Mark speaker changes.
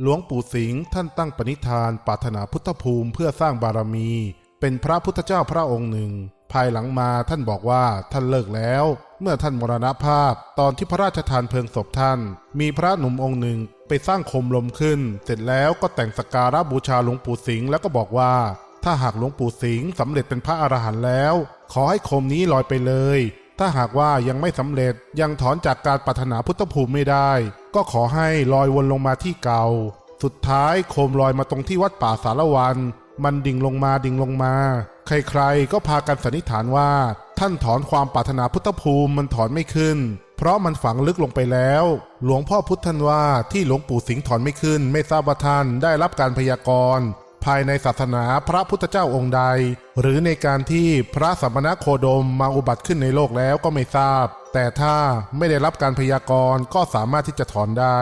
Speaker 1: หลวงปู่สิงห์ท่านตั้งปณิธานปรารถนาพุทธภูมิเพื่อสร้างบารมี เป็นพระพุทธเจ้าพระองค์หนึ่ง ภายหลังมาท่านบอกว่าท่านเลิกแล้ว เมื่อท่านมรณภาพ ตอนที่พระราชทานเพลิงศพท่าน มีพระหนุ่มองค์หนึ่งไปสร้างโคมลมขึ้น เสร็จแล้วก็แต่งสกการะบูชาหลวงปู่สิงห์แล้วก็บอกว่า ถ้าหากหลวงปู่สิงห์สำเร็จเป็นพระอรหันต์แล้ว ขอให้โคมนี้ลอยไปเลย ถ้าหากว่ายังไม่สำเร็จยังถอนจากการปรารถนาพุทธภูมิไม่ได้ ก็ขอให้ลอยวนลงมาที่เก่า สุดท้ายโคมลอยมาตรงที่วัดป่าสารวัน มันดิ่งลงมาดิ่งลงมา ใครๆก็พากันสันนิษฐานว่า ท่านถอนความปรารถนาพุทธภูมิมันถอนไม่ขึ้น เพราะมันฝังลึกลงไปแล้ว หลวงพ่อพุทธท่านว่าที่หลวงปู่สิงห์ถอนไม่ขึ้น ไม่ทราบว่าท่านได้รับการพยากรณ์ ภายในศาสนาพระพุทธเจ้าองค์ใด หรือในการที่พระสัมมณโคดมมาอุบัติขึ้นในโลกแล้วก็ไม่ทราบ แต่ถ้าไม่ได้รับการพยากรณ์ก็สามารถที่จะถอนได้